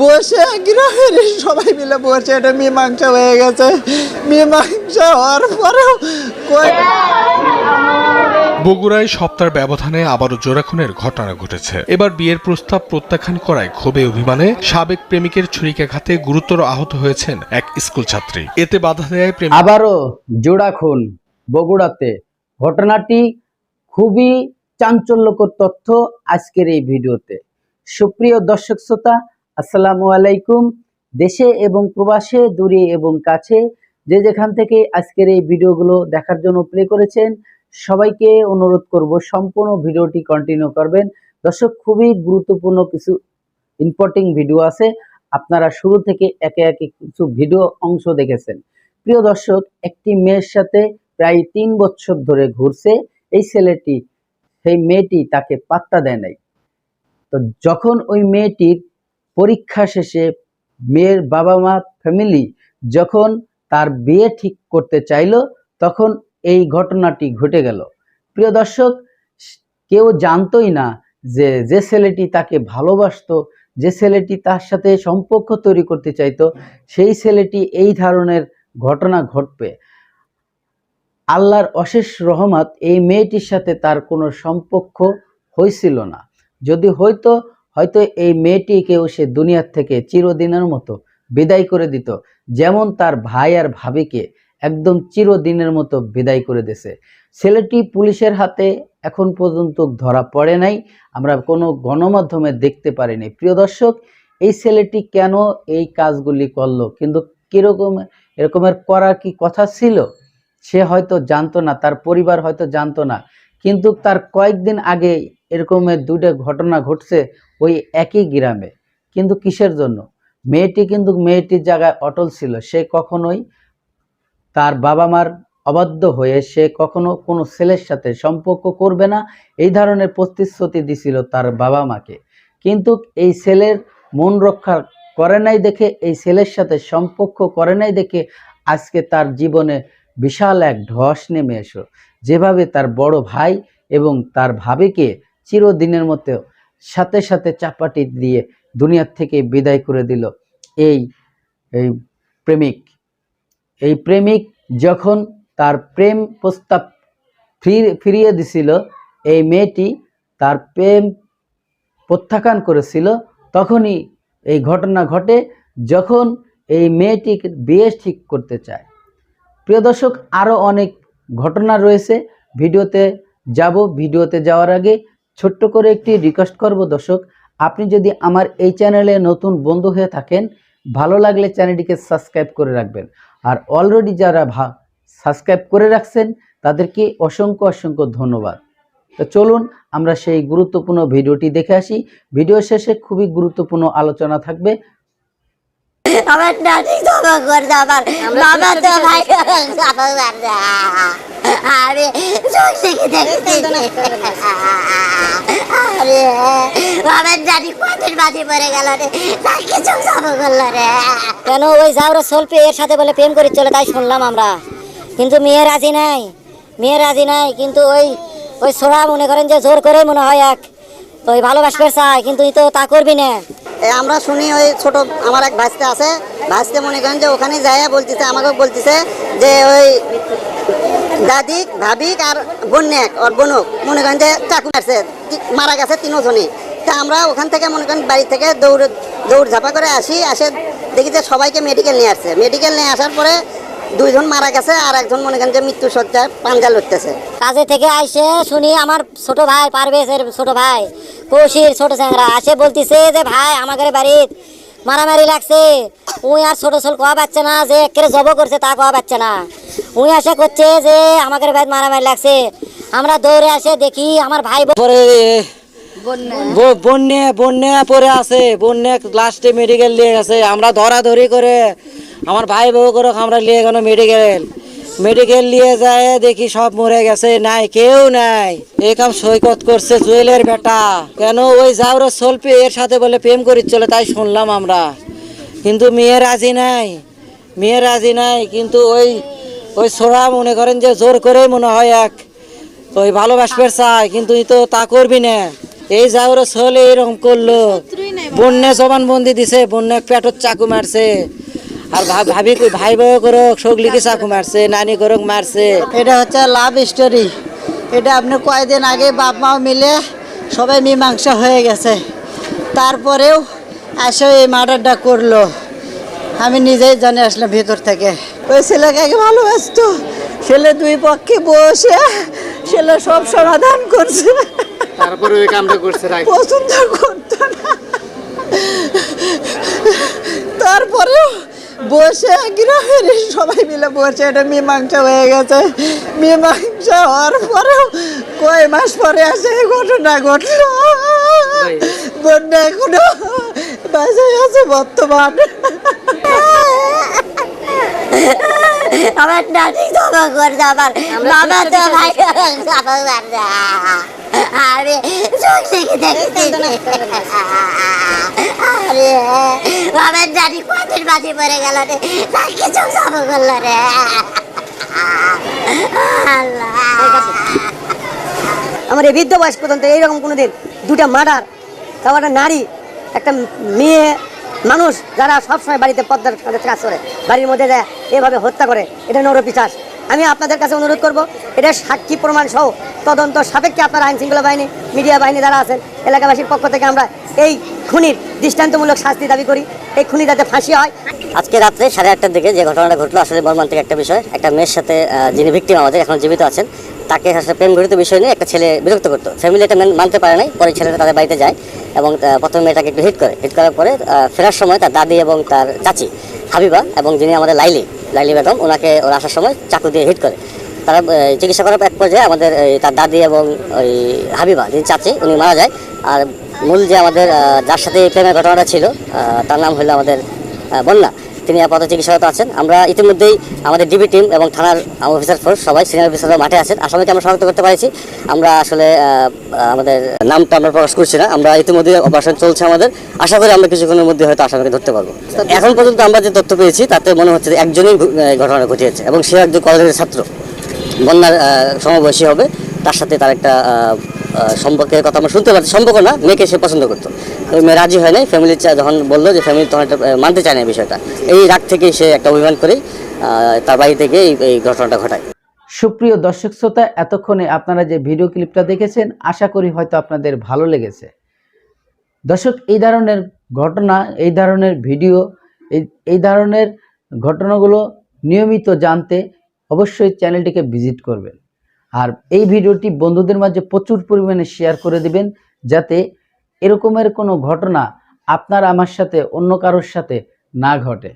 বসে গ্রামের সবাই মিলে বসে। এটা মীমাংসা হয়ে গেছে। মীমাংসা হওয়ার পরেও বগুড়ায় সপ্তাহের ব্যবধানে আবারও জোড়াখুনের ঘটনা ঘটেছে। এবার বিয়ের প্রস্তাব প্রত্যাখ্যান করায় ক্ষোভে অভিমানে সাবেক প্রেমিকের ছুরিকাঘাতে গুরুতর আহত হয়েছেন এক স্কুল ছাত্রী। এতে বাধা দেয় প্রেমিক আবারও জোড়া খুন বগুড়াতে। ঘটনাটি খুবই চাঞ্চল্যকর তথ্য আজকের এই ভিডিওতে। সুপ্রিয় দর্শক শ্রোতা আসসালামু আলাইকুম। দেশে এবং প্রবাসে, দূরে এবং কাছে যে যেখান থেকে আজকের এই ভিডিওগুলো দেখার জন্য প্লে করেছেন, সবাইকে অনুরোধ করব সম্পূর্ণ ভিডিওটি কন্টিনিউ করবেন। দর্শক, খুবই গুরুত্বপূর্ণ কিছু ইম্পর্টিং ভিডিও আছে। আপনারা শুরু থেকে একে একে কিছু ভিডিও অংশ দেখেছেন। প্রিয় দর্শক, একটি মেয়ের সাথে প্রায় তিন বছর ধরে ঘুরছে। এই ছেলেটি, সেই মেয়েটি তাকে পাত্তা দেয় নাই। তো যখন ওই মেয়েটির পরীক্ষা শেষে মেয়ের বাবা মা ফ্যামিলি যখন তার বিয়ে ঠিক করতে চাইলো, তখন এই ঘটনাটি ঘটে গেল। প্রিয় দর্শক, কেউ জানতোই না যে যে ছেলেটি তাকে ভালোবাসতো, যে ছেলেটি তার সাথে সম্পর্ক তৈরি করতে চাইতো, সেই ছেলেটি এই ধরনের ঘটনা ঘটবে। আল্লাহর অশেষ রহমত এই মেয়েটির সাথে তার কোনো সম্পর্ক হয়েছিল না। যদি হয়তো হয়তো এই মেয়েটিকেও সে দুনিয়ার থেকে চিরদিনের মতো বিদায় করে দিত, যেমন তার ভাই আর ভাবিকে একদম চিরদিনের মতো বিদায় করে দিছে ছেলেটি পুলিশের হাতে এখন পর্যন্ত ধরা পড়ে নাই, আমরা কোনো গণমাধ্যমে দেখতে পারিনি। প্রিয় দর্শক, এই ছেলেটি কেন এই কাজগুলি করল? কিন্তু কীরকম, এরকমের করার কি কথা ছিল? সে হয়তো জানতো না, তার পরিবার হয়তো জানতো না। কিন্তু তার কয়েকদিন আগে এরকমের দুটো ঘটনা ঘটছে ওই একই গ্রামে। কিন্তু কিসের জন্য? মেয়েটি কিন্তু মেয়েটির জায়গায় অটল ছিল। সে কখনোই তার বাবা মার অবাধ্য হয়ে সে কখনো কোনো ছেলের সাথে সম্পর্ক করবে না। এই ধরনের প্রতিশ্রুতি দিছিল তার বাবা মাকে কিন্তু এই ছেলের মন রক্ষা করে নাই দেখে, এই ছেলের সাথে সম্পর্ক করে নাই দেখে আজকে তার জীবনে বিশাল এক ধস নেমে এসো। যেভাবে তার বড় ভাই এবং তার ভাবিকে চিরদিনের মতো সাথে সাথে চাপাটি দিয়ে দুনিয়ার থেকে বিদায় করে দিল। এই এই প্রেমিক এই প্রেমিক যখন তার প্রেম প্রস্তাব ফির- ফিরিয়ে দিছিল, এই মেয়েটি তার প্রেম প্রত্যাখ্যান করেছিল, তখনই এই ঘটনা ঘটে যখন এই মেয়েটি বিয়ে ঠিক করতে চায়। প্রিয় দর্শক আরও অনেক ঘটনা রয়েছে। ভিডিওতে যাব, ভিডিওতে যাওয়ার আগে ছোট্ট করে একটি রিকোয়েস্ট করব দর্শক, আপনি যদি আমার এই চ্যানেলে নতুন বন্ধু হয়ে থাকেন, ভালো লাগলে চ্যানেলটিকে সাবস্ক্রাইব করে রাখবেন। আর অলরেডি যারা ভা সাবস্ক্রাইব করে রাখছেন, তাদেরকে অসংখ্য অসংখ্য ধন্যবাদ। তো চলুন, আমরা সেই গুরুত্বপূর্ণ ভিডিওটি দেখে আসি। ভিডিও শেষে খুবই গুরুত্বপূর্ণ আলোচনা থাকবে। আমার নানি ক্ষমা করে দাও আমার বাবা তো ভাই ক্ষমা করে দাও। আমি চোখ থেকে দেখছি আরে আমার নানি কদিন বাদি পড়ে গেল রে। ক্ষমা করল রে। কেন ওই যাওরা সল্পে এর সাথে বলে প্রেম করে চলে তাই শুনলাম আমরা। কিন্তু মেয়ে রাজি নাই মেয়ে রাজি নাই কিন্তু ওই ওই সোরা মনে করেন যে জোর করে মনে হয় এক। ওই ভালোবাসবে চায় কিন্তু তো তা করবি না। আমরা শুনি ওই ছোট আমার এক ভাইস্তে আছে। ভাইস্তে মনে করেন যে ওখানে যাইয়া বলতেছে আমাকে বলতেছে যে ওই দাদিক ভাবিক আর বন্যাক, ওর বনুক, মনে করেন যে চাকু মারছে মারা গেছে তিনজনই। তা আমরা ওখান থেকে মনে করেন বাড়ি থেকে দৌড় দৌড় ঝাপা করে আসি, আসে দেখি যে সবাইকে মেডিকেল নিয়ে আসছে। মেডিকেল নিয়ে আসার পরে দুইজন মারা গেছে আর একজন মনে করেন যে মৃত্যু সজ্জায় পাঞ্জা লড়তেছে কাজে থেকে আইসে শুনি আমার ছোট ভাই পারভেজের ছোট ভাই কৌশির ছোট চ্যাংরা। আসে বলতেছে যে ভাই আমাদের বাড়ির মারামারি লাগছে। উই আর ছোট ছোট কোয়া পাচ্ছে না যে একেবারে জব করছে তা কোয়া পাচ্ছে না। উই আসে করছে যে আমাদের বাড়ির মারামারি লাগছে। আমরা দৌড়ে আসে দেখি আমার ভাই পরে বন্যা। বন্যা পরে আছে। বন্যা লাস্টে মেডিকেল নিয়ে গেছে। আমরা ধরাধরি করে আমার ভাই বউ করে আমরা নিয়ে গেল মেডিকেল মেডিকেল নিয়ে যায়, দেখি সব মরে গেছে। নাই, কেউ নাই। এই কাম সৈকত করছে জুয়েলের বেটা। কেন? ওই যাওরা সল্পে এর সাথে বলে প্রেম করি চলে তাই শুনলাম আমরা। কিন্তু মেয়ে রাজি নাই। মেয়ে রাজি নাই, কিন্তু ওই ওই ছোড়া মনে করেন যে জোর করে মনে হয় এক। ওই ভালোবাসবে চায়, কিন্তু তো তা করবি না। এই যাওয়ার ছেলে এরকম করল। বন্যে জবানবন্দি দিছে বন্যে পেটত চাকু মারছে। আর ভাবি কই ভাই বউ করক সগলিকে চাকু মারছে নানি করক মারছে। এটা হচ্ছে লাভ স্টোরি এটা আপনি কয়েকদিন আগে বাপ মাও মিলে সবাই মীমাংসা হয়ে গেছে। তারপরেও এসে এই মার্ডারটা করল। আমি নিজেই জানে আসলাম ভিতর থেকে। ওই ছেলেকে আগে ভালোবাসতো। ছেলে দুই পক্ষে বসে ছেলে সব সমাধান করছে। তারপরে ওই কামটা করছে পছন্দ করতো না। তারপরেও বসে গ্রামের সবাই মিলে বসে এটা মীমাংসা হয়ে গেছে। মীমাংসা হওয়ার পরেও কয় মাস পরে আসে এই ঘটনা ঘটলো। বন্যা এখনও বাজে আছে বর্তমান। আমার নানি ক্ষমা করছে আমার বাবা তো ভাই ক্ষমা করছে। আমি চোখ থেকে দেখছি আরে আমার নানি কদিন বাদি পড়ে গেল রে। ক্ষমা করল রে। আমার এই বৃদ্ধ বয়স পর্যন্ত এইরকম কোনোদিন দুটা মার্ডার তাও একটা নারী একটা মেয়ে মানুষ যারা সবসময় বাড়িতে পদ্মার কাজ করে, বাড়ির মধ্যে যায়, এভাবে হত্যা করে, এটা নরপিচাস আমি আপনাদের কাছে অনুরোধ করব, এটা সাক্ষী প্রমাণ সহ তদন্ত সাপেক্ষে আপনারা আইন শৃঙ্খলা বাহিনী, মিডিয়া বাহিনী যারা আছেন, এলাকাবাসীর পক্ষ থেকে আমরা এই খুনির দৃষ্টান্তমূলক শাস্তি দাবি করি। এই খুনি যাতে ফাঁসি হয়। আজকে রাত্রে সাড়ে আটটার দিকে যে ঘটনাটা ঘটলো, আসলে মর্মান্তিক একটা বিষয়, একটা মেয়ের সাথে যিনি ভিক্টিম আমাদের, এখন জীবিত আছেন তাকে আসলে প্রেম ঘটিত বিষয় নিয়ে একটা ছেলে বিরক্ত করতো। ফ্যামিলি এটা মেন- মানতে পারে নাই, পরে ছেলেটা তাদের বাড়িতে যায় এবং প্রথমে মেয়েটাকে একটু হিট করে। হিট করার পরে ফেরার সময় তার দাদি এবং তার চাচি হাবিবা এবং যিনি আমাদের লাইলি লাইলি বেগম, ওনাকে ওরা আসার সময় চাকু দিয়ে হিট করে। তারা চিকিৎসা করার এক পর্যায়ে আমাদের তার দাদি এবং ওই হাবিবা, যিনি চাচি, উনি মারা যায়। আর মূল যে আমাদের যার সাথে প্রেমের ঘটনাটা ছিল তার নাম হলো আমাদের বন্যা। তিনি আপাতত চিকিৎসারত আছেন। আমরা ইতিমধ্যেই আমাদের ডিবি টিম এবং থানার অফিসার ফোর্স সবাই সিনিয়র অফিসাররা মাঠে আছেন। আসামিকে আমরা শনাক্ত করতে পারছি। আমরা আসলে আমাদের নামটা আমরা প্রকাশ করছি না। আমরা ইতিমধ্যে অপারেশন চলছে আমাদের। আশা করি আমরা কিছুক্ষণের মধ্যে হয়তো আসামিকে ধরতে পারব। এখন পর্যন্ত আমরা যে তথ্য পেয়েছি, তাতে মনে হচ্ছে যে একজনই ঘটনা ঘটিয়েছে এবং সে একজন কলেজের ছাত্র। বন্যার সমবয়সী হবে। তার সাথে তার একটা সম্পর্কের কথা আমরা শুনতে পাচ্ছি সম্পর্ক না, মেয়েকে সে পছন্দ করতো। ওই মেয়ে রাজি হয় নাই ফ্যামিলি যখন বলল যে ফ্যামিলি তখন একটা মানতে চায় না বিষয়টা। এই রাগ থেকেই সে একটা অভিমান করে তার বাড়ি থেকে এই ঘটনাটা ঘটায়। সুপ্রিয় দর্শক শ্রোতা, এতক্ষণে আপনারা যে ভিডিও ক্লিপটা দেখেছেন, আশা করি হয়তো আপনাদের ভালো লেগেছে। দর্শক, এই ধরনের ঘটনা, এই ধরনের ভিডিও এই ধরনের ঘটনাগুলো নিয়মিত জানতে অবশ্যই চ্যানেলটিকে ভিজিট করবেন। আর এই ভিডিওটি বন্ধুদের মাঝে প্রচুর পরিমাণে শেয়ার করে দিবেন যাতে এরকমের কোনো ঘটনা আপনার আমার সাথে অন্য কারোর সাথে না ঘটে।